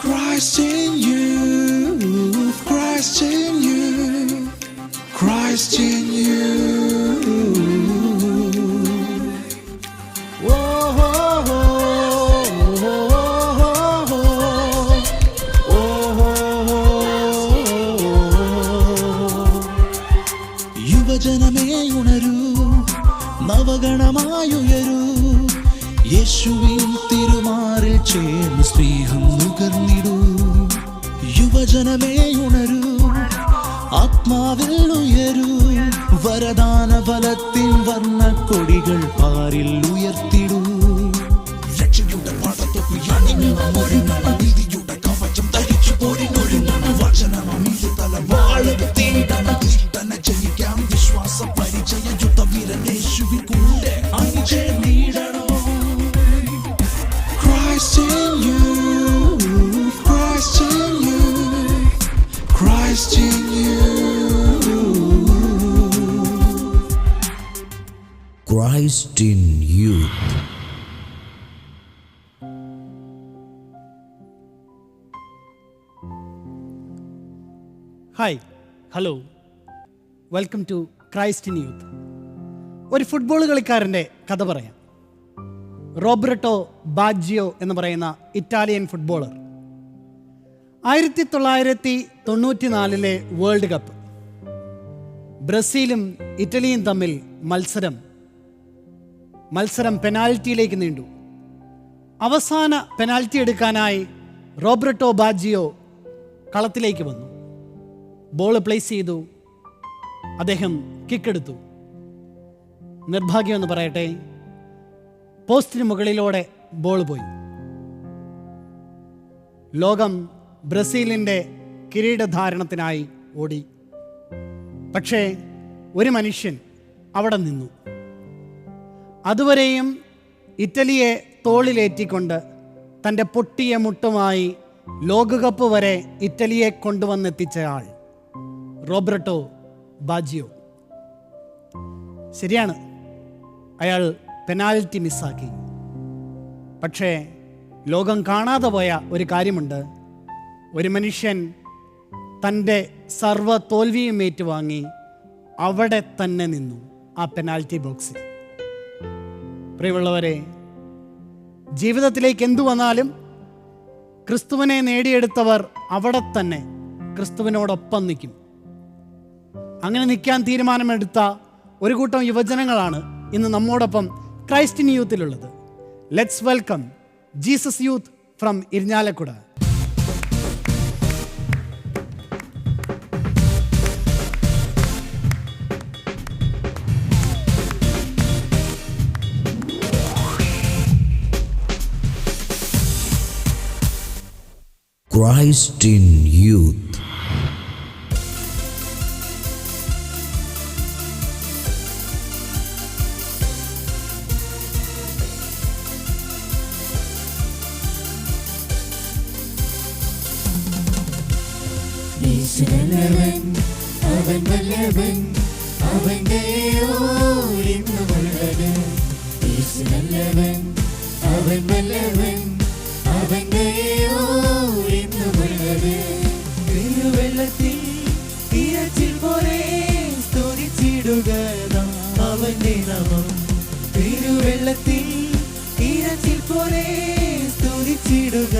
Christ in you, Christ in you, Christ in you. ചേർന്ന് സ്നേഹം നുകർന്നിടൂ. യുവജനമേ ഉണരൂ. ആത്മാവിൽ ഉയരൂ. വരദാന ഫലത്തിൻ വർണ കൊടികൾ പാരിൽ ഉയർത്തിടൂ. രക്ഷയുടെ പടത്തൊപ്പി hi hello welcome to Christ youth ഒരു ഫുട്ബോൾ കളിക്കാരന്റെ കഥ പറയാം. റോബ്രട്ടോ ബാജിയോ എന്ന് പറയുന്ന ഇറ്റാലിയൻ ഫുട്ബോളർ ആയിരത്തി തൊള്ളായിരത്തി തൊണ്ണൂറ്റി നാലിലെ വേൾഡ് കപ്പ് ബ്രസീലും ഇറ്റലിയും തമ്മിൽ മത്സരം. മത്സരം പെനാൽറ്റിയിലേക്ക് നീണ്ടു. അവസാന പെനാൽറ്റി എടുക്കാനായി റോബ്രട്ടോ ബാജിയോ കളത്തിലേക്ക് വന്നു. ബോൾ പ്ലേസ് ചെയ്തു. അദ്ദേഹം കിക്കെടുത്തു നിർഭാഗ്യമെന്ന് പറയട്ടെ പോസ്റ്റിന് മുകളിലൂടെ ബോൾ പോയി. ലോകം ബ്രസീലിന്റെ കിരീടധാരണത്തിനായി ഓടി. പക്ഷേ ഒരു മനുഷ്യൻ അവിടെ നിന്നു. അതുവരെയും ഇറ്റലിയെ തോളിലേറ്റിക്കൊണ്ട് തന്റെ പൊട്ടിയ മുട്ടുമായി ലോകകപ്പ് വരെ ഇറ്റലിയെ കൊണ്ടുവന്നെത്തിച്ച ആൾ. റോബ്രട്ടോ ബാജിയോ. ശരിയാണ്. അയാൾ പെനാൽറ്റി മിസ്സാക്കി. പക്ഷേ ലോകം കാണാതെ പോയ ഒരു കാര്യമുണ്ട്. ഒരു മനുഷ്യൻ തന്റെ സർവ തോൽവിയും ഏറ്റുവാങ്ങി അവിടെ തന്നെ നിന്നു ആ പെനാൽറ്റി ബോക്സിൽ. പ്രിയമുള്ളവരെ ജീവിതത്തിലേക്ക് എന്തു വന്നാലും ക്രിസ്തുവിനെ നേടിയെടുത്തവർ അവിടെ തന്നെ ക്രിസ്തുവിനോടൊപ്പം നിൽക്കും. അങ്ങനെ നിൽക്കാൻ തീരുമാനമെടുത്ത ഒരു കൂട്ടം യുവജനങ്ങളാണ് ഇന്ന് നമ്മോടൊപ്പം Christ in യൂത്തിലുള്ളത് let's welcome Jesus youth from Irinjalakuda Christ in youth. ഈശ്വരനവൻ അവൻ നല്ലവൻ അവന്റെയോ ഇന്നുമുള്ളത് നല്ലവൻ അവൻ നല്ലവൻ അവന്റെയോ ഇന്നുമുള്ളത് തിരുവെള്ളത്തിൽ ഇരച്ചിൽ പോലെ സ്തുതിച്ചിടുക അവന്റെ നാമം. തിരുവെള്ളത്തിൽ തിരച്ചിൽ പോലെ സ്തുതിച്ചിടുക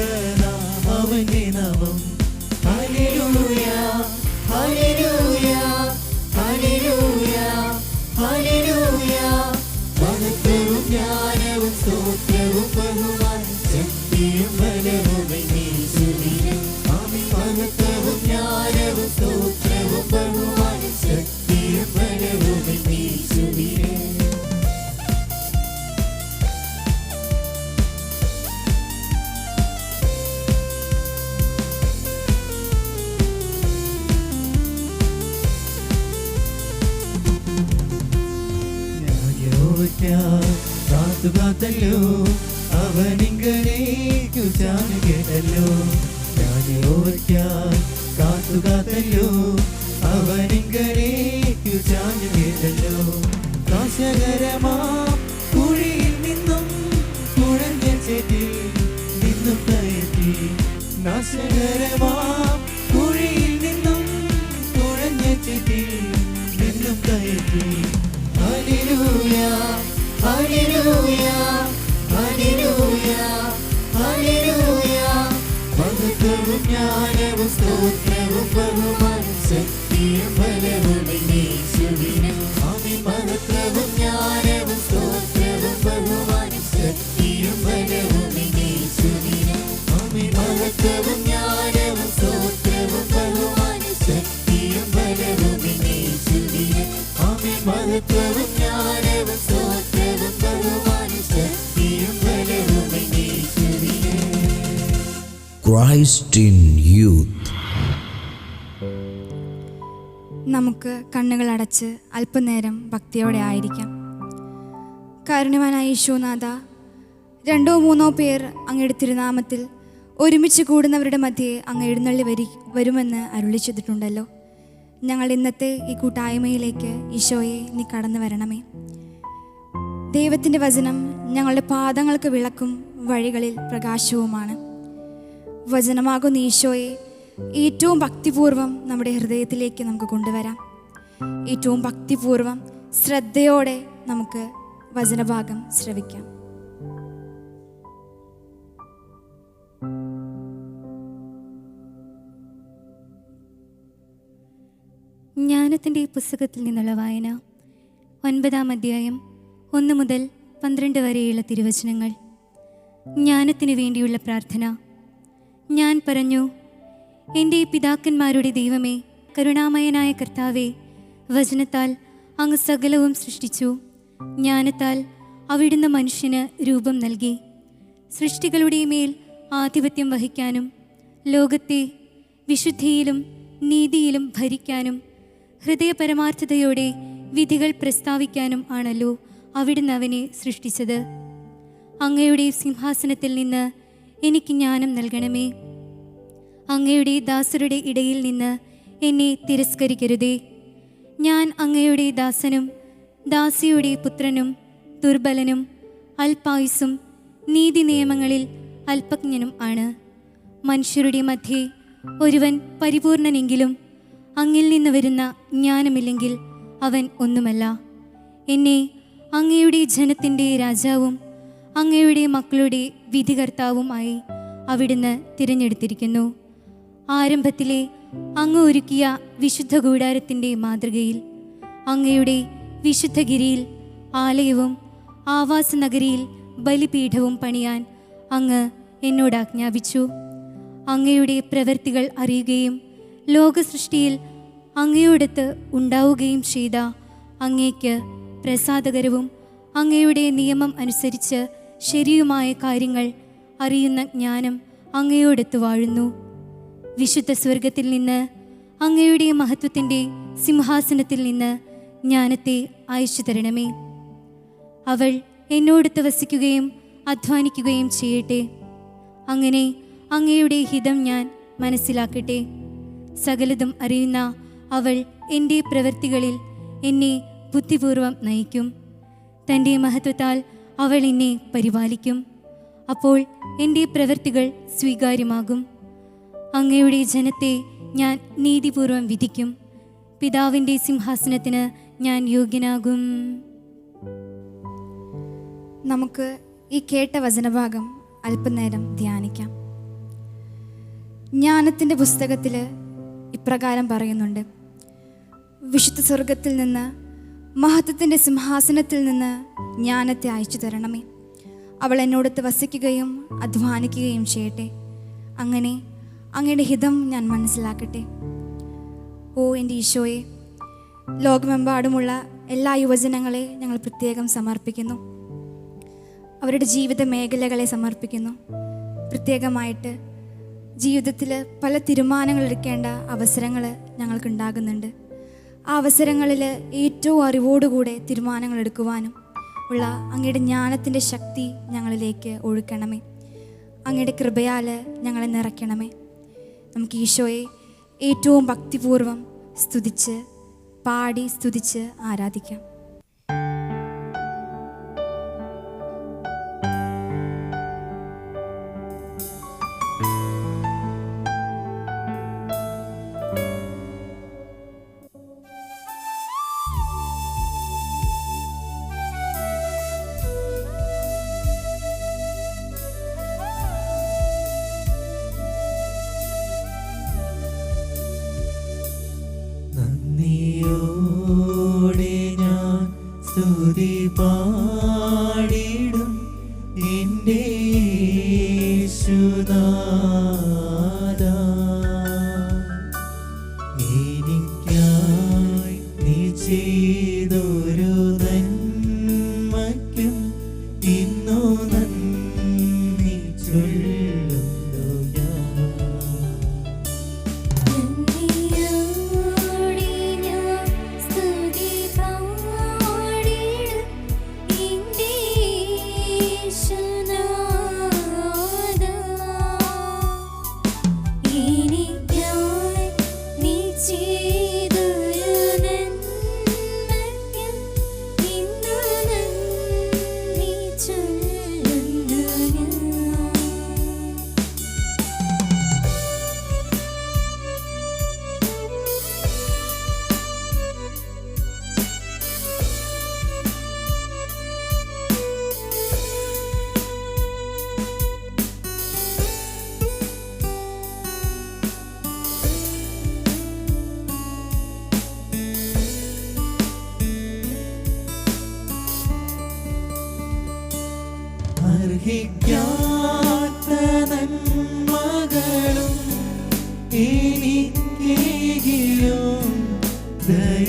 Christ ഇൻ യൂത്ത് നമുക്ക് കണ്ണുകൾ അടച്ച് അല്പനേരം ഭക്തിയോടെ ആയിരിക്കാം. കാരുണ്യവാനായ യേശുനാഥ രണ്ടോ മൂന്നോ പേർ അങ്ങയുടെ തിരുനാമത്തിൽ ഒരുമിച്ച് കൂടുന്നവരുടെ മധ്യേ അങ്ങ് എഴുന്നള്ളി വരി വരുമെന്ന് അരുളി ചെയ്തിട്ടുണ്ടല്ലോ. ഞങ്ങൾ ഇന്നത്തെ ഈ കൂട്ടായ്മയിലേക്ക് ഈശോയെ നീ കടന്നു വരണമേ. ദൈവത്തിന്റെ വചനം ഞങ്ങളുടെ പാദങ്ങൾക്ക് വിളക്കും വഴികളിൽ പ്രകാശവുമാണ്. വചനമാകുന്ന ഈശോയെ ഏറ്റവും ഭക്തിപൂർവം നമ്മുടെ ഹൃദയത്തിലേക്ക് നമുക്ക് കൊണ്ടുവരാം. ഏറ്റവും ഭക്തിപൂർവം ശ്രദ്ധയോടെ നമുക്ക് വചനഭാഗം ശ്രവിക്കാം. ജ്ഞാനത്തിന്റെ പുസ്തകത്തിൽ നിന്നുള്ള വായന ഒൻപതാം അധ്യായം ഒന്ന് മുതൽ പന്ത്രണ്ട് വരെയുള്ള തിരുവചനങ്ങൾ ജ്ഞാനത്തിനു വേണ്ടിയുള്ള പ്രാർത്ഥന ഞാൻ പറഞ്ഞു എന്റെ പിതാക്കന്മാരുടെ ദൈവമേ കരുണാമയനായ കർത്താവേ വചനത്താൽ അങ്ങ് സകലവും സൃഷ്ടിച്ചു. ജ്ഞാനത്താൽ അവിടുന്ന് മനുഷ്യന് രൂപം നൽകി. സൃഷ്ടികളുടെ മേൽ ആധിപത്യം വഹിക്കാനും ലോകത്തെ വിശുദ്ധിയിലും നീതിയിലും ഭരിക്കാനും ഹൃദയപരമാർത്ഥതയോടെ വിധികൾ പ്രസ്താവിക്കാനും ആണല്ലോ അവിടുന്ന് അവനെ സൃഷ്ടിച്ചത്. അങ്ങയുടെ സിംഹാസനത്തിൽ നിന്ന് എനിക്ക് ജ്ഞാനം നൽകണമേ. അങ്ങയുടെ ദാസരുടെ ഇടയിൽ നിന്ന് എന്നെ തിരസ്കരിക്കരുതേ. ഞാൻ അങ്ങയുടെ ദാസനും ദാസിയുടെ പുത്രനും ദുർബലനും അൽപായുസും നീതി നിയമങ്ങളിൽ അല്പജ്ഞനും ആണ്. മനുഷ്യരുടെ മധ്യേ ഒരുവൻ പരിപൂർണനെങ്കിലും അങ്ങിൽ നിന്ന് വരുന്ന ജ്ഞാനമില്ലെങ്കിൽ അവൻ ഒന്നുമല്ല. എന്നെ അങ്ങയുടെ ജനത്തിന്റെ രാജാവും അങ്ങയുടെ മക്കളുടെ വിധികർത്താവുമായി അവിടുന്ന് തിരഞ്ഞെടുത്തിരിക്കുന്നു. ആരംഭത്തിലെ അങ്ങ് ഒരുക്കിയ വിശുദ്ധ കൂടാരത്തിന്റെ മാതൃകയിൽ അങ്ങയുടെ വിശുദ്ധഗിരിയിൽ ആലയവും ആവാസ നഗരിയിൽ ബലിപീഠവും പണിയാൻ അങ്ങ് എന്നോട് ആജ്ഞാപിച്ചു. അങ്ങയുടെ പ്രവൃത്തികൾ അറിയുകയും ലോകസൃഷ്ടിയിൽ അങ്ങയോടത്ത് ഉണ്ടാവുകയും ചെയ്ത അങ്ങേക്ക് പ്രസാദകരവും അങ്ങയുടെ നിയമം അനുസരിച്ച് ശരിയുമായ കാര്യങ്ങൾ അറിയുന്ന ജ്ഞാനം അങ്ങയോടെത്തു വാഴുന്നു. വിശുദ്ധ സ്വർഗത്തിൽ നിന്ന് അങ്ങയുടെ മഹത്വത്തിന്റെ സിംഹാസനത്തിൽ നിന്ന് ജ്ഞാനത്തെ അയച്ചു തരണമേ. അവൾ എന്നോടൊത്ത് വസിക്കുകയും അധ്വാനിക്കുകയും ചെയ്യട്ടെ. അങ്ങനെ അങ്ങയുടെ ഹിതം ഞാൻ മനസ്സിലാക്കട്ടെ. സകലതും അറിയുന്ന അവൾ എന്റെ പ്രവൃത്തികളിൽ എന്നെ ബുദ്ധിപൂർവം നയിക്കും. തന്റെ മഹത്വത്താൽ അവൾ എന്നെ പരിപാലിക്കും. അപ്പോൾ എന്റെ പ്രവൃത്തികൾ സ്വീകാര്യമാകും. അങ്ങയുടെ ജനത്തെ ഞാൻ നീതിപൂർവം വിധിക്കും. പിതാവിന്റെ സിംഹാസനത്തിന് ഞാൻ യോഗ്യനാകും. നമുക്ക് ഈ കേട്ട വചനഭാഗം അല്പനേരം ധ്യാനിക്കാം. ജ്ഞാനത്തിന്റെ പുസ്തകത്തിൽ ഇപ്രകാരം പറയുന്നുണ്ട്. വിശുദ്ധ സ്വർഗത്തിൽ നിന്ന് മഹത്വത്തിന്റെ സിംഹാസനത്തിൽ നിന്ന് ജ്ഞാനത്തെ അയച്ചു തരണമേ. അവൾ എന്നോടത്ത് വസിക്കുകയും അധ്വാനിക്കുകയും ചെയ്യട്ടെ. അങ്ങനെ അങ്ങയുടെ ഹിതം ഞാൻ മനസ്സിലാക്കട്ടെ. ഓ എന്റെ ഈശോയെ ലോകമെമ്പാടുമുള്ള എല്ലാ യുവജനങ്ങളെ ഞങ്ങൾ പ്രത്യേകം സമർപ്പിക്കുന്നു. അവരുടെ ജീവിത മേഖലകളെ സമർപ്പിക്കുന്നു. പ്രത്യേകമായിട്ട് ജീവിതത്തിൽ പല തീരുമാനങ്ങൾ എടുക്കേണ്ട അവസരങ്ങൾ ഞങ്ങൾക്കുണ്ടാകുന്നുണ്ട്. ആ അവസരങ്ങളിൽ ഏറ്റവും അറിവോടുകൂടെ തീരുമാനങ്ങൾ എടുക്കുവാനും ഉള്ള അങ്ങയുടെ ജ്ഞാനത്തിന്റെ ശക്തി ഞങ്ങളിലേക്ക് ഒഴുക്കണമേ. അങ്ങയുടെ കൃപയാൽ ഞങ്ങളെ നിറയ്ക്കണമേ. നമുക്ക് ഈശോയെ ഏറ്റവും ഭക്തിപൂർവം സ്തുതിച്ച് പാടി സ്തുതിച്ച് ആരാധിക്കാം.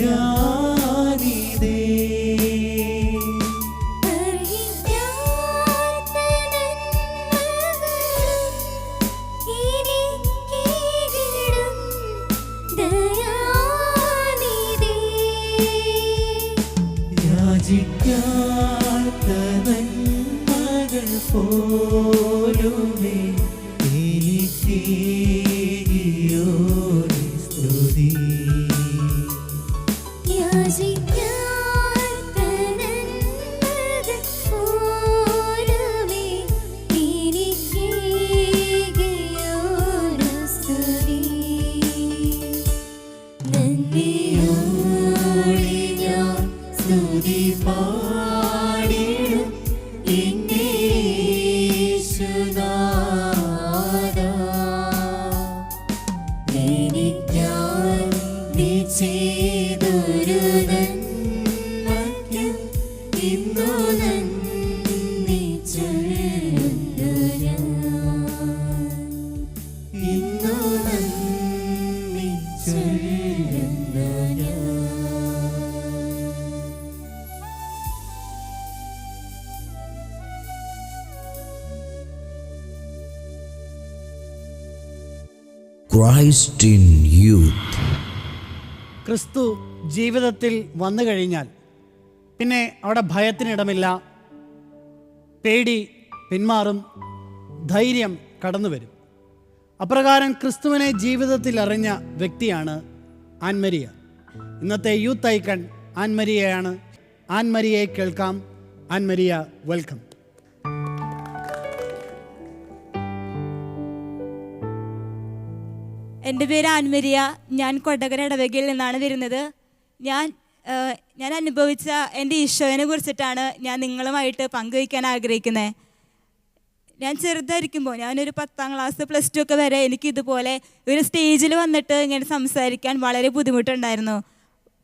yeah. Christ in youth. ക്രിസ്തു ജീവിതത്തിൽ വന്നു കഴിഞ്ഞാൽ പിന്നെ അവിടെ ഭയത്തിനിടമില്ല. പേടി പിന്മാറും ധൈര്യം കടന്നു വരും. അപ്രകാരം ക്രിസ്തുവിനെ ജീവിതത്തിൽ അറിഞ്ഞ വ്യക്തിയാണ് ആൻമരിയ. ഇന്നത്തെ യൂത്ത് ഐക്കൺ ആൻമരിയയാണ്. ആൻമരിയെ കേൾക്കാം. ആൻമരിയ വെൽക്കം എന്റെ പേര് ആൻമരിയ. ഞാൻ കൊടകര ഇടവകയിൽ നിന്നാണ് വരുന്നത്. ഞാൻ ഞാൻ അനുഭവിച്ച എന്റെ ഈശോയെ കുറിച്ചിട്ടാണ് ഞാൻ നിങ്ങളുമായിട്ട് പങ്കുവയ്ക്കാൻ ആഗ്രഹിക്കുന്നത് ഞാൻ ചെറുതായിരിക്കുമ്പോൾ ഞാനൊരു പത്താം ക്ലാസ് പ്ലസ് ടു ഒക്കെ വരെ എനിക്ക് ഇതുപോലെ ഒരു സ്റ്റേജിൽ വന്നിട്ട് ഇങ്ങനെ സംസാരിക്കാൻ വളരെ ബുദ്ധിമുട്ടുണ്ടായിരുന്നു.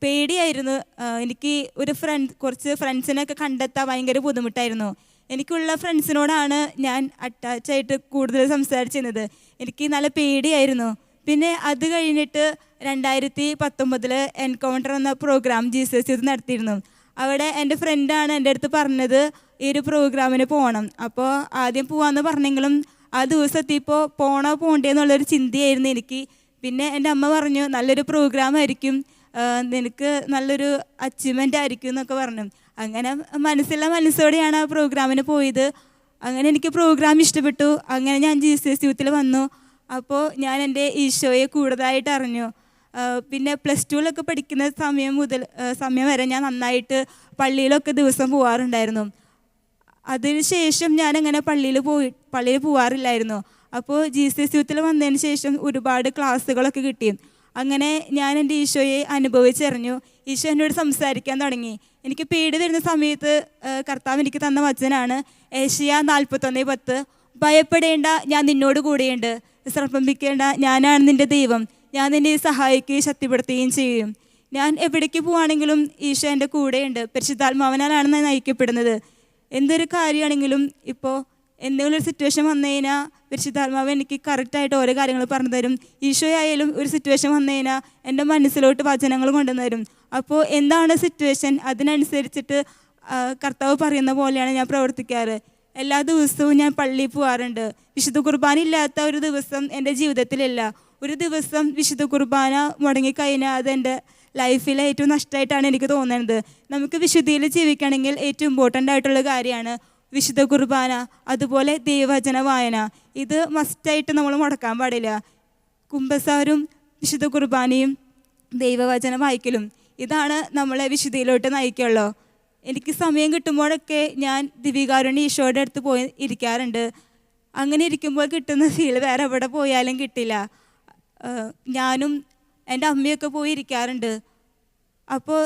പേടിയായിരുന്നു. എനിക്ക് ഒരു ഫ്രണ്ട് കുറച്ച് ഫ്രണ്ട്സിനെയൊക്കെ കണ്ടെത്താൻ ഭയങ്കര ബുദ്ധിമുട്ടായിരുന്നു. എനിക്കുള്ള ഫ്രണ്ട്സിനോടാണ് ഞാൻ അറ്റാച്ചായിട്ട് കൂടുതൽ സംസാരിച്ചിരുന്നത്. എനിക്ക് നല്ല പേടിയായിരുന്നു. പിന്നെ അത് കഴിഞ്ഞിട്ട് രണ്ടായിരത്തി പത്തൊമ്പതിൽ എൻകൗണ്ടർ എന്ന പ്രോഗ്രാം ജീസസ് ഇത് നടത്തിയിരുന്നു. അവിടെ എന്റെ ഫ്രണ്ടാണ് എന്റെ അടുത്ത് പറഞ്ഞത് ഈ ഒരു പ്രോഗ്രാമിന് പോകണം അപ്പോൾ ആദ്യം പോവാന്ന് പറഞ്ഞെങ്കിലും ആ ദിവസം എത്തിയപ്പോൾ പോണോ പോകണ്ടേ എന്നുള്ളൊരു ചിന്തയായിരുന്നു എനിക്ക്. പിന്നെ എന്റെ അമ്മ പറഞ്ഞു നല്ലൊരു പ്രോഗ്രാം ആയിരിക്കും. നിനക്ക് നല്ലൊരു അച്ചീവ്മെന്റ് ആയിരിക്കും എന്നൊക്കെ പറഞ്ഞു. അങ്ങനെ മനസ്സില്ല മനസ്സോടെയാണ് ആ പ്രോഗ്രാമിന് പോയത്. അങ്ങനെ എനിക്ക് പ്രോഗ്രാം ഇഷ്ടപ്പെട്ടു. അങ്ങനെ ഞാൻ ജി സി എസ് യൂത്തിൽ വന്നു. അപ്പോൾ ഞാൻ എന്റെ ഈശോയെ കൂടുതലായിട്ട് അറിഞ്ഞു. പിന്നെ പ്ലസ് ടുവിലൊക്കെ പഠിക്കുന്ന സമയം മുതൽ സമയം വരെ ഞാൻ നന്നായിട്ട് പള്ളിയിലൊക്കെ ദിവസം പോവാറുണ്ടായിരുന്നു. അതിനുശേഷം അങ്ങനെ പള്ളിയിൽ പോയി പള്ളിയിൽ പോവാറില്ലായിരുന്നു. അപ്പോൾ ജി സി എസ് യൂത്തിൽ വന്നതിന് ശേഷം ഒരുപാട് ക്ലാസ്സുകളൊക്കെ കിട്ടി. അങ്ങനെ ഞാൻ എന്റെ ഈശോയെ അനുഭവിച്ചറിഞ്ഞു. ഈശോ എന്നോട് സംസാരിക്കാൻ തുടങ്ങി. എനിക്ക് പേടി വരുന്ന സമയത്ത് കർത്താവ് എനിക്ക് തന്ന വചനാണ് ഏഷ്യ നാൽപ്പത്തൊന്ന് പത്ത് ഭയപ്പെടേണ്ട ഞാൻ നിന്നോട് കൂടെയുണ്ട്. ശ്രമിക്കേണ്ട ഞാനാണ് നിന്റെ ദൈവം. ഞാൻ നിന്നെ സഹായിക്കുകയും ശക്തിപ്പെടുത്തുകയും ചെയ്യും. ഞാൻ എവിടേക്ക് പോവാണെങ്കിലും ഈശോ എന്റെ കൂടെയുണ്ട്. പരിശുദ്ധാത്മാവനാലാണ് ഞാൻ നയിക്കപ്പെടുന്നത്. എന്തൊരു കാര്യമാണെങ്കിലും ഇപ്പോൾ എന്തെങ്കിലും ഒരു സിറ്റുവേഷൻ വന്നു കഴിഞ്ഞാൽ പരിശുദ്ധാത്മാവ് എനിക്ക് കറക്റ്റായിട്ട് ഓരോ കാര്യങ്ങൾ പറഞ്ഞു തരും. ഈശോ ആയാലും ഒരു സിറ്റുവേഷൻ വന്നു കഴിഞ്ഞാൽ എന്റെ മനസ്സിലോട്ട് വചനങ്ങൾ കൊണ്ടുവന്നു തരും. അപ്പോൾ എന്താണ് സിറ്റുവേഷൻ അതിനനുസരിച്ചിട്ട് കർത്താവ് പറയുന്ന പോലെയാണ് ഞാൻ പ്രവർത്തിക്കാറ്. എല്ലാ ദിവസവും ഞാൻ പള്ളിയിൽ പോകാറുണ്ട് വിശുദ്ധ കുർബാന ഇല്ലാത്ത ഒരു ദിവസം എന്റെ ജീവിതത്തിലില്ല. ഒരു ദിവസം വിശുദ്ധ കുർബാന മുടങ്ങിക്കഴിഞ്ഞാൽ അതെന്റെ ലൈഫിലെ ഏറ്റവും നഷ്ടമായിട്ടാണ് എനിക്ക് തോന്നുന്നത്. നമുക്ക് വിശുദ്ധിയിൽ ജീവിക്കണമെങ്കിൽ ഏറ്റവും ഇമ്പോർട്ടന്റ് ആയിട്ടുള്ള കാര്യമാണ് വിശുദ്ധ കുർബാന അതുപോലെ ദൈവവചന വായന. ഇത് മസ്റ്റായിട്ട് നമ്മൾ മുടക്കാൻ പാടില്ല. കുംഭസാരും വിശുദ്ധ കുർബാനയും ദൈവവചന വായിക്കലും ഇതാണ് നമ്മളെ വിശുദ്ധിയിലോട്ട് നയിക്കുള്ളൂ. എനിക്ക് സമയം കിട്ടുമ്പോഴൊക്കെ ഞാൻ ദിവികാരുണ്യ ഈശോയുടെ അടുത്ത് പോയി ഇരിക്കാറുണ്ട്. അങ്ങനെ ഇരിക്കുമ്പോൾ കിട്ടുന്ന ഫീൽ വേറെ എവിടെ പോയാലും കിട്ടില്ല. ഞാനും എന്റെ അമ്മയൊക്കെ പോയി ഇരിക്കാറുണ്ട്. അപ്പോൾ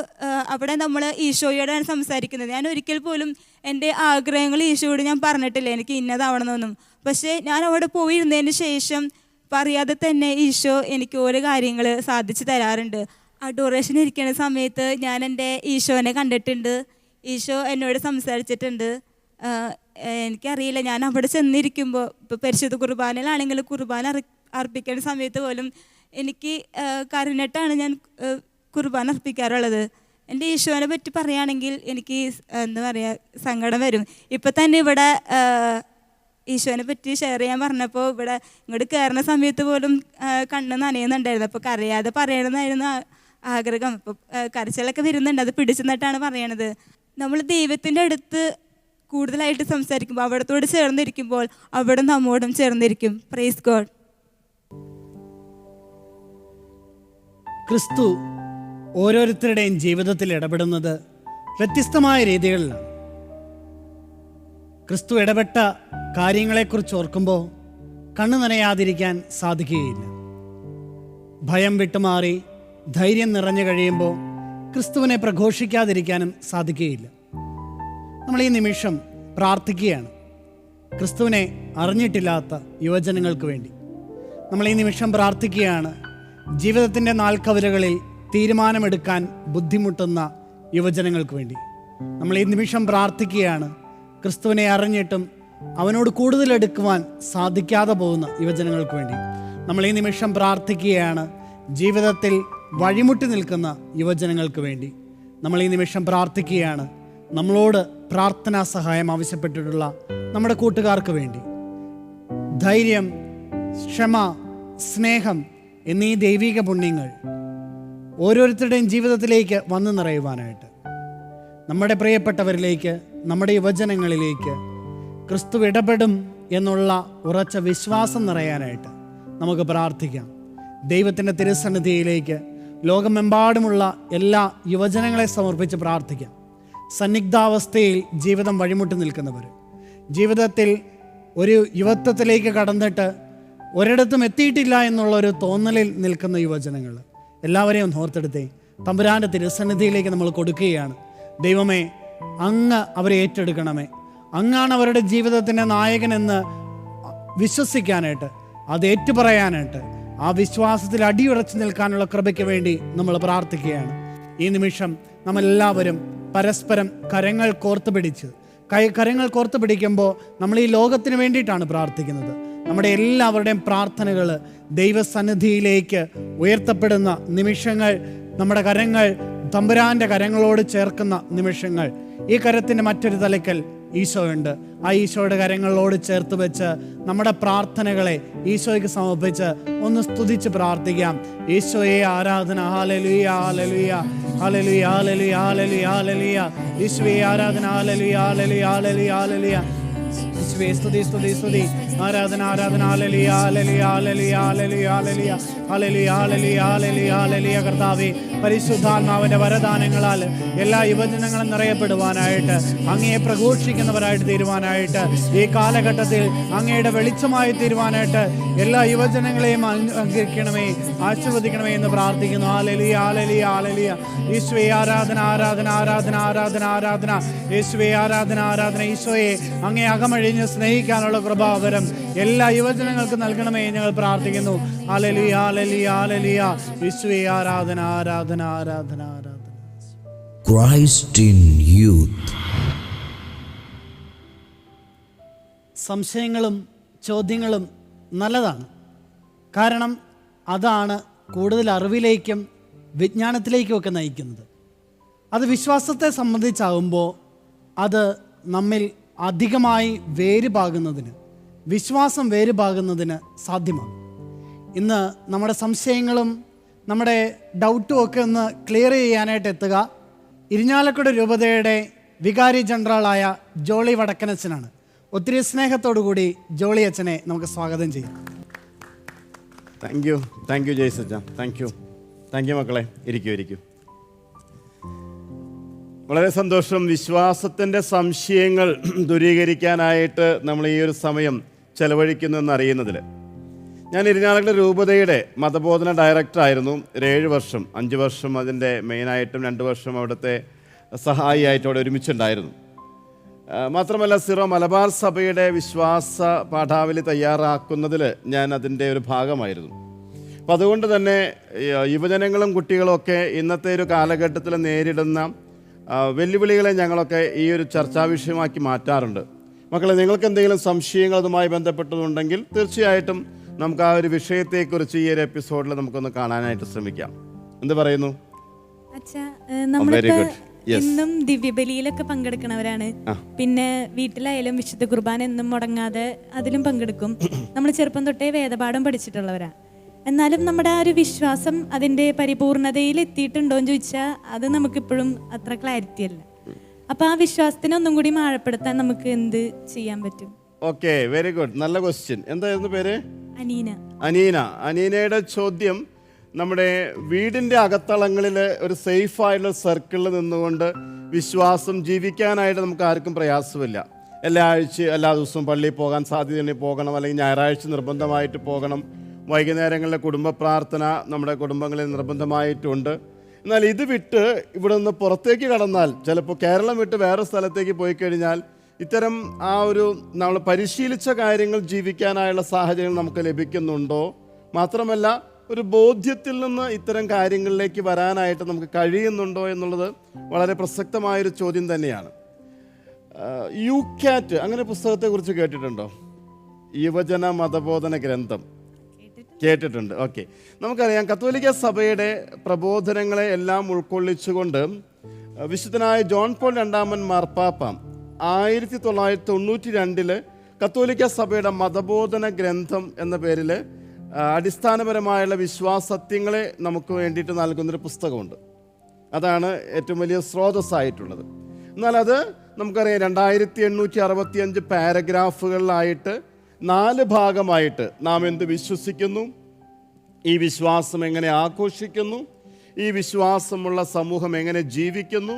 അവിടെ നമ്മൾ ഈശോയോടാണ് സംസാരിക്കുന്നത്. ഞാൻ ഒരിക്കൽ പോലും എന്റെ ആഗ്രഹങ്ങൾ ഈശോയോട് ഞാൻ പറഞ്ഞിട്ടില്ല. എനിക്ക് ഇന്നതാവണമെന്നൊന്നും പക്ഷേ ഞാൻ അവിടെ പോയിരുന്നതിന് ശേഷം പറയാതെ തന്നെ ഈശോ എനിക്ക് ഓരോ കാര്യങ്ങൾ സാധിച്ചു തരാറുണ്ട്. അഡോറേഷൻ ഇരിക്കുന്ന സമയത്ത് ഞാൻ എന്റെ ഈശോനെ കണ്ടിട്ടുണ്ട്. ഈശോ എന്നോട് സംസാരിച്ചിട്ടുണ്ട്. എനിക്കറിയില്ല ഞാൻ അവിടെ ചെന്നിരിക്കുമ്പോൾ ഇപ്പോൾ പരിശുദ്ധ കുർബാനയിലാണെങ്കിൽ കുർബാന അറി അർപ്പിക്കേണ്ട സമയത്ത് പോലും എനിക്ക് ആഹ് ഞാൻ കുർബാന അർപ്പിക്കാറുള്ളത്. എന്റെ ഈശോനെ പറ്റി പറയുകയാണെങ്കിൽ എനിക്ക് എന്താ പറയുക സങ്കടം വരും. ഇപ്പം തന്നെ ഇവിടെ ഈശോനെ പറ്റി ഷെയർ ചെയ്യാൻ പറഞ്ഞപ്പോൾ ഇവിടെ ഇങ്ങോട്ട് കയറുന്ന സമയത്ത് പോലും കണ്ണ് നനയുന്നുണ്ടായിരുന്നു. അപ്പോൾ കരയാതെ പറയണമെന്നായിരുന്നു ആഗ്രഹം. ഇപ്പോൾ കരച്ചിലൊക്കെ വരുന്നുണ്ട്. അത് പിടിച്ചു നിന്നിട്ടാണ് പറയണത്. നമ്മൾ ദൈവത്തിന്റെ അടുത്ത് കൂടുതലായിട്ട് സംസാരിക്കുമ്പോൾ അവിടത്തോട് ചേർന്നിരിക്കുമ്പോൾ അവിടെ നമ്മോടും ചേർന്നിരിക്കും. പ്രൈസ് ഗോഡ് ക്രിസ്തു ഓരോരുത്തരുടെയും ജീവിതത്തിൽ ഇടപെടുന്നത് വ്യത്യസ്തമായ രീതികളിലാണ്. ക്രിസ്തു ഇടപെട്ട കാര്യങ്ങളെക്കുറിച്ച് ഓർക്കുമ്പോൾ കണ്ണു നനയാതിരിക്കാൻ സാധിക്കുകയില്ല. ഭയം വിട്ടുമാറി ധൈര്യം നിറഞ്ഞു കഴിയുമ്പോൾ ക്രിസ്തുവിനെ പ്രഘോഷിക്കാതിരിക്കാനും സാധിക്കുകയില്ല. നമ്മൾ ഈ നിമിഷം പ്രാർത്ഥിക്കുകയാണ്. ക്രിസ്തുവിനെ അറിഞ്ഞിട്ടില്ലാത്ത യുവജനങ്ങൾക്ക് വേണ്ടി. നമ്മൾ ഈ നിമിഷം പ്രാർത്ഥിക്കുകയാണ് ജീവിതത്തിന്റെ നാൽക്കവലുകളിൽ തീരുമാനമെടുക്കാൻ ബുദ്ധിമുട്ടുന്ന യുവജനങ്ങൾക്ക് വേണ്ടി. നമ്മൾ ഈ നിമിഷം പ്രാർത്ഥിക്കുകയാണ് ക്രിസ്തുവിനെ അറിഞ്ഞിട്ടും അവനോട് കൂടുതൽ എടുക്കുവാൻ സാധിക്കാതെ പോകുന്ന യുവജനങ്ങൾക്ക് വേണ്ടി. നമ്മൾ ഈ നിമിഷം പ്രാർത്ഥിക്കുകയാണ് ജീവിതത്തിൽ വഴിമുട്ടി നിൽക്കുന്ന യുവജനങ്ങൾക്ക് വേണ്ടി നമ്മൾ ഈ നിമിഷം പ്രാർത്ഥിക്കുകയാണ്. നമ്മളോട് പ്രാർത്ഥനാ സഹായം ആവശ്യപ്പെട്ടിട്ടുള്ള നമ്മുടെ കൂട്ടുകാർക്ക് വേണ്ടി. ധൈര്യം ക്ഷമ സ്നേഹം എന്നീ ദൈവിക പുണ്യങ്ങൾ ഓരോരുത്തരുടെയും ജീവിതത്തിലേക്ക് വന്നു നിറയുവാനായിട്ട്. നമ്മുടെ പ്രിയപ്പെട്ടവരിലേക്ക് നമ്മുടെ യുവജനങ്ങളിലേക്ക് ക്രിസ്തു ഇടപെടും എന്നുള്ള ഉറച്ച വിശ്വാസം നിറയാനായിട്ട് നമുക്ക് പ്രാർത്ഥിക്കാം. ദൈവത്തിന്റെ തിരുസന്നിധിയിലേക്ക് ലോകമെമ്പാടുമുള്ള എല്ലാ യുവജനങ്ങളെ സമർപ്പിച്ച് പ്രാർത്ഥിക്കാം. സന്നിഗ്ധാവസ്ഥയിൽ ജീവിതം വഴിമുട്ടി നിൽക്കുന്നവർ. ജീവിതത്തിൽ ഒരു യുവത്വത്തിലേക്ക് കടന്നിട്ട് ഒരിടത്തും എത്തിയിട്ടില്ല എന്നുള്ള ഒരു തോന്നലിൽ നിൽക്കുന്ന യുവജനങ്ങൾ എല്ലാവരെയും ഒന്ന് ഓർത്തെടുത്തേ. തമ്പുരാന്റെ തിരുസന്നിധിയിലേക്ക് നമ്മൾ കൊടുക്കുകയാണ്. ദൈവമേ അങ്ങ് അവരെ ഏറ്റെടുക്കണമേ. അങ്ങാണ് അവരുടെ ജീവിതത്തിന്റെ നായകനെന്ന് വിശ്വസിക്കാനായിട്ട് അത് ഏറ്റുപറയാനായിട്ട് ആ വിശ്വാസത്തിൽ അടിയുറച്ചു നിൽക്കാനുള്ള കൃപയ്ക്ക് വേണ്ടി നമ്മൾ പ്രാർത്ഥിക്കുകയാണ്. ഈ നിമിഷം നമ്മളെല്ലാവരും പരസ്പരം കരങ്ങൾ കോർത്ത് പിടിച്ച് കൈ കരങ്ങൾ കോർത്ത് പിടിക്കുമ്പോൾ നമ്മൾ ഈ ലോകത്തിന് വേണ്ടിയിട്ടാണ് പ്രാർത്ഥിക്കുന്നത്. നമ്മുടെ എല്ലാവരുടെയും പ്രാർത്ഥനകൾ ദൈവസന്നിധിയിലേക്ക് ഉയർത്തപ്പെടുന്ന നിമിഷങ്ങൾ നമ്മുടെ കരങ്ങൾ തമ്പുരാന്റെ കരങ്ങളോട് ചേർക്കുന്ന നിമിഷങ്ങൾ. ഈ കരത്തിന്റെ മറ്റൊരു തലയ്ക്കൽ ഈശോ ഉണ്ട് ആ ഈശോയുടെ കരങ്ങളോട് ചേർത്ത് വെച്ച് നമ്മുടെ പ്രാർത്ഥനകളെ ഈശോയ്ക്ക് സമർപ്പിച്ച് ഒന്ന് സ്തുതിച്ച് പ്രാർത്ഥിക്കാം. ഈശോയെ ആരാധന. ഹാലലുയ ഹാലലുയ ഹാലലുയ ഹാലലുയ ഹാലലുയ ഹാലലുയ ഈശോയെ ആരാധന. ഹാലലുയ ഹാലലുയ ഹാലലുയ ഹാലലുയ യേശുവേ സ്തുതി സ്തുതി സ്തുതി. ആരാധന ആരാധന. കർത്താവേ പരിശുദ്ധാത്മാവിന്റെ വരദാനങ്ങളാൽ എല്ലാ യുവജനങ്ങളും നിറയപ്പെടുവാനായിട്ട് അങ്ങയെ പ്രഘോഷിക്കുന്നവരായിട്ട് തീരുവാനായിട്ട് ഈ കാലഘട്ടത്തിൽ അങ്ങയുടെ വെളിച്ചമായി തീരുവാനായിട്ട് എല്ലാ യുവജനങ്ങളെയും അംഗീകരിക്കണമേ ആശീർവദിക്കണമേ എന്ന് പ്രാർത്ഥിക്കുന്നു. ആലലി ആലലി ആലലിയ ഈശോയെ ആരാധന ആരാധന ആരാധന ആരാധന. ആരാധന യേശുവെ ആരാധന ആരാധന. ഈശോയെ അങ്ങേ അക അകമഴിഞ്ഞ് സ്നേഹിക്കാനുള്ള കൃപാവരം എല്ലാ യുവജനങ്ങൾക്കും നൽകണമേ എന്ന് ഞങ്ങൾ പ്രാർത്ഥിക്കുന്നു. ആലലിയ ആലലിയ ആലലിയ വിശ്വേ ആരാധന ആരാധന ആരാധന ആരാധന. Christ in youth. സംശയങ്ങളും ചോദ്യങ്ങളും നല്ലതാണ്. കാരണം അതാണ് കൂടുതൽ അറിവിലേക്കും വിജ്ഞാനത്തിലേക്കും ഒക്കെ നയിക്കുന്നത്. അത് വിശ്വാസത്തെ സംബന്ധിച്ചാകുമ്പോൾ അത് നമ്മിൽ അധികമായി വേര് വേരുപാകുന്നതിന് വിശ്വാസം വേര് വേരുപാകുന്നതിന് സാധ്യമാണ്. ഇന്ന് നമ്മുടെ സംശയങ്ങളും നമ്മുടെ ഡൗട്ടും ഒക്കെ ഒന്ന് ക്ലിയർ ചെയ്യാനായിട്ട് എത്തുക. ഇരിഞ്ഞാലക്കുട രൂപതയുടെ വികാരി ജനറലായ ജോളി വടക്കനച്ചനാണ്. ഒത്തിരി സ്നേഹത്തോടു കൂടി ജോളി അച്ഛനെ നമുക്ക് സ്വാഗതം ചെയ്യാം. താങ്ക് യു താങ്ക് യു ജയ്സച്ച താങ്ക് യു താങ്ക് യു മക്കളെ. ഇരിക്കൂ ഇരിക്കൂ. വളരെ സന്തോഷം. വിശ്വാസത്തിന്റെ സംശയങ്ങൾ ദൂരീകരിക്കാനായിട്ട് നമ്മൾ ഈ ഒരു സമയം ചെലവഴിക്കുന്നു എന്നറിയുന്നതിൽ ഞാൻ ഇരിഞ്ഞാലക്കുട രൂപതയുടെ മതബോധന ഡയറക്ടറായിരുന്നു. ഏഴ് വർഷം അഞ്ച് വർഷം അതിന്റെ മെയിനായിട്ടും രണ്ട് വർഷം അവിടുത്തെ സഹായിയായിട്ട് അവിടെ ഒരുമിച്ചുണ്ടായിരുന്നു മാത്രമല്ല സിറോ മലബാർ സഭയുടെ വിശ്വാസ പാഠാവലി തയ്യാറാക്കുന്നതിൽ ഞാൻ അതിന്റെ ഒരു ഭാഗമായിരുന്നു. അപ്പം അതുകൊണ്ട് തന്നെ യുവജനങ്ങളും കുട്ടികളും ഒക്കെ ഇന്നത്തെ ഒരു കാലഘട്ടത്തിൽ നേരിടുന്ന വെല്ലുവിളികളെ ഞങ്ങളൊക്കെ ഈ ഒരു ചർച്ചാ വിഷയമാക്കി മാറ്റാറുണ്ട്. മക്കളെ നിങ്ങൾക്ക് എന്തെങ്കിലും സംശയങ്ങൾ അതുമായി ബന്ധപ്പെട്ടതുണ്ടെങ്കിൽ തീർച്ചയായിട്ടും നമുക്ക് ആ ഒരു വിഷയത്തെക്കുറിച്ച് ഈ ഒരു എപ്പിസോഡിൽ നമുക്കൊന്ന് കാണാനായിട്ട് ശ്രമിക്കാം. എന്ത് പറയുന്നു? എന്നും good. Yes. ഇന്നും ദിവ്യബലിയിലൊക്കെ പങ്കെടുക്കണവരാണ് പിന്നെ വീട്ടിലായാലും വിശുദ്ധ കുർബാന എന്നും മുടങ്ങാതെ അതിലും പങ്കെടുക്കും. നമ്മൾ ചെറുപ്പം തൊട്ടേ വേദപാഠം പഠിച്ചിട്ടുള്ളവരാ. എന്നാലും നമ്മുടെ ആ ഒരു വിശ്വാസം അതിന്റെ പരിപൂർണതയിൽ എത്തിയിട്ടുണ്ടോ എന്ന് ചോദിച്ചാൽ അത് നമുക്കിപ്പോഴും അത്ര ക്ലാരിറ്റി അല്ല. അപ്പൊ ആ വിശ്വാസത്തിനെ ഒന്നും കൂടി മാഴപ്പെടുത്താൻ നമുക്ക് എന്ത് ചെയ്യാൻ പറ്റും? ഓക്കെ വെരി ഗുഡ് നല്ല ക്വസ്റ്റ്യൻ എന്തായിരുന്നു പേര്? അനീന. അനീന. അനീനയുടെ ചോദ്യം നമ്മുടെ വീടിന്റെ അകത്തളങ്ങളിൽ ഒരു സേഫ് ആയിട്ടുള്ള സർക്കിളിൽ നിന്നുകൊണ്ട് വിശ്വാസം ജീവിക്കാനായിട്ട് നമുക്ക് ആർക്കും പ്രയാസമില്ല. എല്ലാ ആഴ്ച എല്ലാ ദിവസവും പള്ളിയിൽ പോകാൻ സാധ്യതയുണ്ടെങ്കിൽ പോകണം അല്ലെങ്കിൽ ഞായറാഴ്ച നിർബന്ധമായിട്ട് പോകണം. വൈകുന്നേരങ്ങളിലെ കുടുംബ പ്രാർത്ഥന നമ്മുടെ കുടുംബങ്ങളിൽ നിർബന്ധമായിട്ടുണ്ട്. എന്നാൽ ഇത് വിട്ട് ഇവിടെ നിന്ന് പുറത്തേക്ക് കടന്നാൽ ചിലപ്പോൾ കേരളം വിട്ട് വേറെ സ്ഥലത്തേക്ക് പോയി കഴിഞ്ഞാൽ ഇത്തരം ആ ഒരു നമ്മൾ പരിശീലിച്ച കാര്യങ്ങൾ ജീവിക്കാനായുള്ള സാഹചര്യം നമുക്ക് ലഭിക്കുന്നുണ്ടോ? മാത്രമല്ല ഒരു ബോധ്യത്തിൽ നിന്ന് ഇത്തരം കാര്യങ്ങളിലേക്ക് വരാനായിട്ട് നമുക്ക് കഴിയുന്നുണ്ടോ എന്നുള്ളത് വളരെ പ്രസക്തമായൊരു ചോദ്യം തന്നെയാണ്. യു ക്യാറ്റ് അങ്ങനെ പുസ്തകത്തെക്കുറിച്ച് കേട്ടിട്ടുണ്ടോ? യുവജന മതബോധന ഗ്രന്ഥം. കേട്ടിട്ടുണ്ട്. ഓക്കെ നമുക്കറിയാം കത്തോലിക്ക സഭയുടെ പ്രബോധനങ്ങളെ എല്ലാം ഉൾക്കൊള്ളിച്ചുകൊണ്ട് വിശുദ്ധനായ ജോൺ പോൾ രണ്ടാമൻ മാർപ്പാപ്പ ആയിരത്തി തൊള്ളായിരത്തി തൊണ്ണൂറ്റി രണ്ടിൽ കത്തോലിക്ക സഭയുടെ മതബോധന ഗ്രന്ഥം എന്ന പേരിൽ അടിസ്ഥാനപരമായുള്ള വിശ്വാസത്യങ്ങളെ നമുക്ക് വേണ്ടിയിട്ട് നൽകുന്നൊരു പുസ്തകമുണ്ട്. അതാണ് ഏറ്റവും വലിയ സ്രോതസ്സായിട്ടുള്ളത്. എന്നാൽ അത് നമുക്കറിയാം രണ്ടായിരത്തി എണ്ണൂറ്റി അറുപത്തി അഞ്ച് പാരഗ്രാഫുകളിലായിട്ട് നാല് ഭാഗമായിട്ട് നാം എന്ത് വിശ്വസിക്കുന്നു? ഈ വിശ്വാസം എങ്ങനെ ആഘോഷിക്കുന്നു? ഈ വിശ്വാസമുള്ള സമൂഹം എങ്ങനെ ജീവിക്കുന്നു?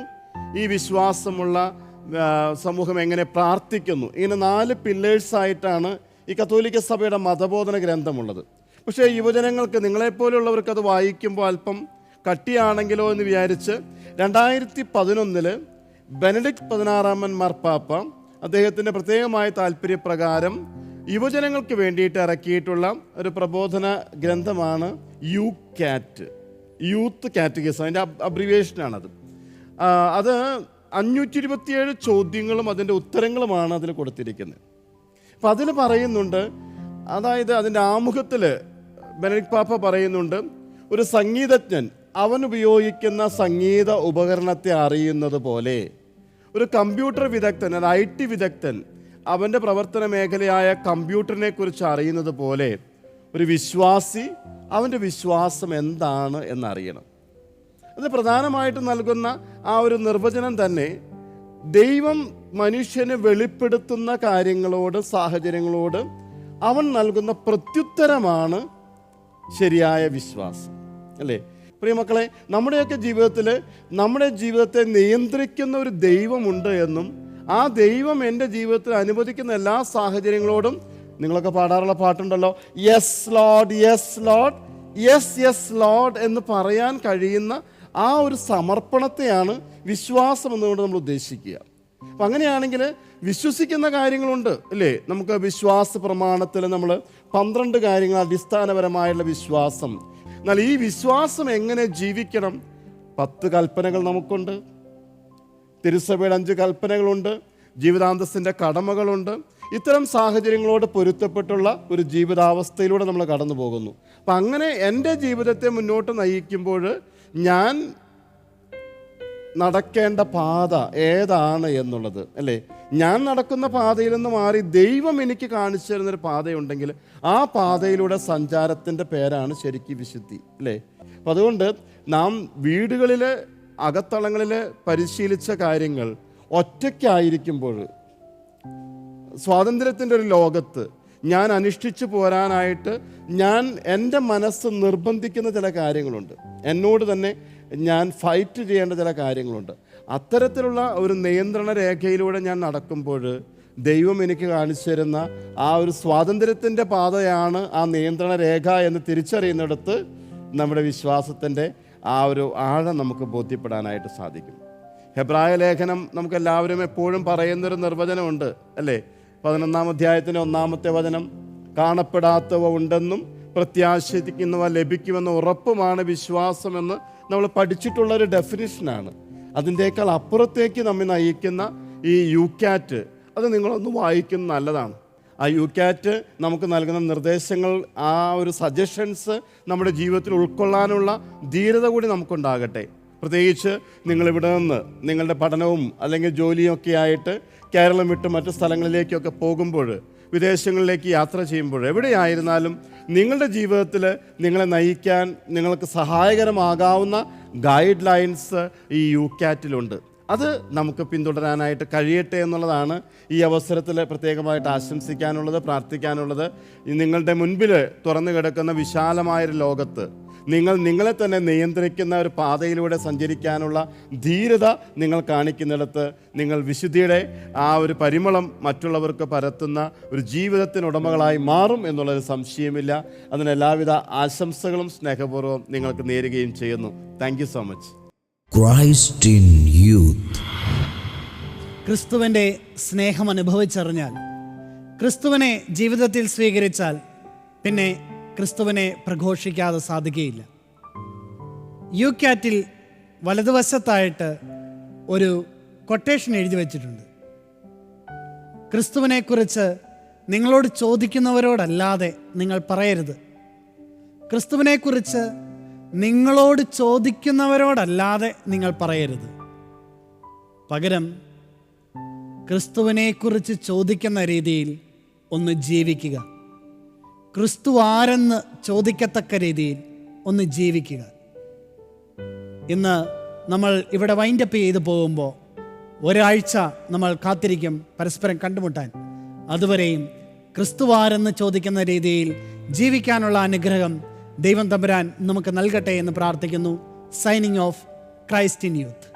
ഈ വിശ്വാസമുള്ള സമൂഹം എങ്ങനെ പ്രാർത്ഥിക്കുന്നു? ഇങ്ങനെ നാല് പില്ലേഴ്സായിട്ടാണ് ഈ കത്തോലിക്ക സഭയുടെ മതബോധന ഗ്രന്ഥമുള്ളത്. പക്ഷേ യുവജനങ്ങൾക്ക് നിങ്ങളെപ്പോലുള്ളവർക്ക് അത് വായിക്കുമ്പോൾ അല്പം കട്ടിയാണെങ്കിലോ എന്ന് വിചാരിച്ച് രണ്ടായിരത്തി പതിനൊന്നിൽ ബെനഡിക്ട് പതിനാറാമൻ മാർപ്പാപ്പ അദ്ദേഹത്തിന്റെ പ്രത്യേകമായ താല്പര്യപ്രകാരം യുവജനങ്ങൾക്ക് വേണ്ടിയിട്ട് ഇറക്കിയിട്ടുള്ള ഒരു പ്രബോധന ഗ്രന്ഥമാണ് യു കാറ്റ് യൂത്ത് കാറ്റഗീസ് അതിന്റെ അബ്രിവേഷനാണത് അത് അഞ്ഞൂറ്റി ഇരുപത്തിയേഴ് ചോദ്യങ്ങളും അതിന്റെ ഉത്തരങ്ങളുമാണ് അതിൽ കൊടുത്തിരിക്കുന്നത്. അപ്പം അതിൽ പറയുന്നുണ്ട് അതായത് അതിന്റെ ആമുഖത്തിൽ ബെനഡിക് പാപ്പ പറയുന്നുണ്ട് ഒരു സംഗീതജ്ഞൻ അവൻ ഉപയോഗിക്കുന്ന സംഗീത ഉപകരണത്തെ അറിയുന്നത് പോലെ ഒരു കമ്പ്യൂട്ടർ വിദഗ്ധൻ അത് ഐ ടി വിദഗ്ധൻ അവന്റെ പ്രവർത്തന മേഖലയായ കമ്പ്യൂട്ടറിനെ കുറിച്ച് അറിയുന്നത് പോലെ ഒരു വിശ്വാസി അവന്റെ വിശ്വാസം എന്താണ് എന്നറിയണം. അത് പ്രധാനമായിട്ട് നൽകുന്ന ആ ഒരു നിർവചനം തന്നെ ദൈവം മനുഷ്യന് വെളിപ്പെടുത്തുന്ന കാര്യങ്ങളോട് സാഹചര്യങ്ങളോട് അവൻ നൽകുന്ന പ്രത്യുത്തരമാണ് ശരിയായ വിശ്വാസം. അല്ലേ? പ്രിയമക്കളെ നമ്മുടെയൊക്കെ ജീവിതത്തിൽ നമ്മുടെ ജീവിതത്തെ നിയന്ത്രിക്കുന്ന ഒരു ദൈവമുണ്ട് എന്നും ആ ദൈവം എന്റെ ജീവിതത്തിൽ അനുവദിക്കുന്ന എല്ലാ സാഹചര്യങ്ങളോടും നിങ്ങളൊക്കെ പാടാറുള്ള പാട്ടുണ്ടല്ലോ. Yes lord yes lord yes yes lord എന്ന് പറയാൻ കഴിയുന്ന ആ ഒരു സമർപ്പണത്തെയാണ് വിശ്വാസം എന്നുകൊണ്ട് നമ്മൾ ഉദ്ദേശിക്കുക. അപ്പം അങ്ങനെയാണെങ്കിൽ വിശ്വസിക്കുന്ന കാര്യങ്ങളുണ്ട് അല്ലേ? നമുക്ക് വിശ്വാസ പ്രമാണത്തിൽ നമ്മൾ പന്ത്രണ്ട് കാര്യങ്ങൾ അടിസ്ഥാനപരമായുള്ള വിശ്വാസം. എന്നാൽ ഈ വിശ്വാസം എങ്ങനെ ജീവിക്കണം? പത്ത് കൽപ്പനകൾ നമുക്കുണ്ട്. തിരുസഭയുടെ അഞ്ച് കൽപ്പനകളുണ്ട് ജീവിതാന്തസ്സിന്റെ കടമകളുണ്ട്. ഇത്തരം സാഹചര്യങ്ങളോട് പൊരുത്തപ്പെട്ടുള്ള ഒരു ജീവിതാവസ്ഥയിലൂടെ നമ്മൾ കടന്നു പോകുന്നു അപ്പം അങ്ങനെ എന്റെ ജീവിതത്തെ മുന്നോട്ട് നയിക്കുമ്പോൾ ഞാൻ നടക്കേണ്ട പാത ഏതാണ് എന്നുള്ളത് അല്ലേ? ഞാൻ നടക്കുന്ന പാതയിൽ നിന്ന് മാറി ദൈവം എനിക്ക് കാണിച്ചു തരുന്നൊരു പാതയുണ്ടെങ്കിൽ ആ പാതയിലൂടെ സഞ്ചാരത്തിന്റെ പേരാണ് ശരിക്കും വിശുദ്ധി അല്ലേ? അപ്പം അതുകൊണ്ട് നാം വീടുകളിൽ അകത്തളങ്ങളിൽ പരിശീലിച്ച കാര്യങ്ങൾ ഒറ്റയ്ക്കായിരിക്കുമ്പോൾ സ്വാതന്ത്ര്യത്തിന്റെ ഒരു ലോകത്ത് ഞാൻ അനുഷ്ഠിച്ചു പോരാനായിട്ട് ഞാൻ എന്റെ മനസ്സ് നിർബന്ധിക്കുന്ന ചില കാര്യങ്ങളുണ്ട്. എന്നോട് തന്നെ ഞാൻ ഫൈറ്റ് ചെയ്യേണ്ട ചില കാര്യങ്ങളുണ്ട്. അത്തരത്തിലുള്ള ഒരു നിയന്ത്രണ രേഖയിലൂടെ ഞാൻ നടക്കുമ്പോൾ ദൈവം എനിക്ക് കാണിച്ചു തരുന്ന ആ ഒരു സ്വാതന്ത്ര്യത്തിന്റെ പാതയാണ് ആ നിയന്ത്രണ രേഖ എന്ന് തിരിച്ചറിയുന്നിടത്ത് നമ്മുടെ വിശ്വാസത്തിന്റെ ആ ഒരു ആഴം നമുക്ക് ബോധ്യപ്പെടാനായിട്ട് സാധിക്കും. ഹെബ്രായ ലേഖനം നമുക്ക് എല്ലാവരും എപ്പോഴും പറയുന്നൊരു നിർവചനമുണ്ട് അല്ലേ? പതിനൊന്നാം അധ്യായത്തിന്റെ ഒന്നാമത്തെ വചനം കാണപ്പെടാത്തവ ഉണ്ടെന്നും പ്രത്യാശിക്കുന്നവ ലഭിക്കുമെന്ന ഉറപ്പുമാണ് വിശ്വാസമെന്ന് നമ്മൾ പഠിച്ചിട്ടുള്ള ഒരു ഡെഫിനിഷനാണ് അതിന്റെക്കാൾ അപ്പുറത്തേക്ക് നമ്മെ നയിക്കുന്ന ഈ യു ക്യാറ്റ് അത് നിങ്ങളൊന്ന് വായിക്കുന്നത് നല്ലതാണ്. ആ യു ക്യാറ്റ് നമുക്ക് നൽകുന്ന നിർദ്ദേശങ്ങൾ ആ ഒരു സജഷൻസ് നമ്മുടെ ജീവിതത്തിൽ ഉൾക്കൊള്ളാനുള്ള ധീരത കൂടി നമുക്കുണ്ടാകട്ടെ. പ്രത്യേകിച്ച് നിങ്ങളിവിടെ നിന്ന് നിങ്ങളുടെ പഠനവും അല്ലെങ്കിൽ ജോലിയൊക്കെ ആയിട്ട് കേരളം വിട്ട് മറ്റു സ്ഥലങ്ങളിലേക്കൊക്കെ പോകുമ്പോൾ വിദേശങ്ങളിലേക്ക് യാത്ര ചെയ്യുമ്പോൾ എവിടെയായിരുന്നാലും നിങ്ങളുടെ ജീവിതത്തിൽ നിങ്ങളെ നയിക്കാൻ നിങ്ങൾക്ക് സഹായകരമാകാവുന്ന ഗൈഡ് ലൈൻസ് ഈ യു ക്യാറ്റിലുണ്ട് അത് നമുക്ക് പിന്തുടരാനായിട്ട് കഴിയട്ടെ എന്നുള്ളതാണ് ഈ അവസരത്തിൽ പ്രത്യേകമായിട്ട് ആശംസിക്കാനുള്ളത് പ്രാർത്ഥിക്കാനുള്ളത്. നിങ്ങളുടെ മുൻപിൽ തുറന്നു കിടക്കുന്ന വിശാലമായൊരു ലോകത്ത് നിങ്ങൾ നിങ്ങളെ തന്നെ നിയന്ത്രിക്കുന്ന ഒരു പാതയിലൂടെ സഞ്ചരിക്കാനുള്ള ധീരത നിങ്ങൾ കാണിക്കുന്നിടത്ത് നിങ്ങൾ വിശുദ്ധിയുടെ ആ ഒരു പരിമളം മറ്റുള്ളവർക്ക് പരത്തുന്ന ഒരു ജീവിതത്തിനുടമകളായി മാറും എന്നുള്ളൊരു സംശയമില്ല. അതിന് എല്ലാവിധ ആശംസകളും സ്നേഹപൂർവം നിങ്ങൾക്ക് നേരുകയും ചെയ്യുന്നു. Thank so much Christ in youth. ക്രിസ്തുവിന്റെ സ്നേഹം അനുഭവിച്ചറിഞ്ഞാൽ ക്രിസ്തുവിനെ ജീവിതത്തിൽ സ്വീകരിച്ചാൽ പിന്നെ ക്രിസ്തുവിനെ പ്രഘോഷിക്കാതെ സാധിക്കുകയില്ല. യു ക്യാറ്റിൽ വലതുവശത്തായിട്ട് ഒരു കൊട്ടേഷൻ എഴുതി വച്ചിട്ടുണ്ട്. ക്രിസ്തുവിനെക്കുറിച്ച് നിങ്ങളോട് ചോദിക്കുന്നവരോടല്ലാതെ നിങ്ങൾ പറയരുത്. ക്രിസ്തുവിനെക്കുറിച്ച് നിങ്ങളോട് ചോദിക്കുന്നവരോടല്ലാതെ നിങ്ങൾ പറയരുത്. പകരം ക്രിസ്തുവിനെക്കുറിച്ച് ചോദിക്കുന്ന രീതിയിൽ ഒന്ന് ജീവിക്കുക. ക്രിസ്തു ആരെന്ന് ചോദിക്കത്തക്ക രീതിയിൽ ഒന്ന് ജീവിക്കുക. ഇന്ന് നമ്മൾ ഇവിടെ വൈൻഡപ്പ് ചെയ്തു പോകുമ്പോൾ ഒരാഴ്ച നമ്മൾ കാത്തിരിക്കും പരസ്പരം കണ്ടുമുട്ടാൻ. അതുവരെയും ക്രിസ്തു ആരെന്ന് ചോദിക്കുന്ന രീതിയിൽ ജീവിക്കാനുള്ള അനുഗ്രഹം ദൈവം തമ്പുരാൻ നമുക്ക് നൽകട്ടെ എന്ന് പ്രാർത്ഥിക്കുന്നു. Signing off ക്രൈസ്റ്റിൻ youth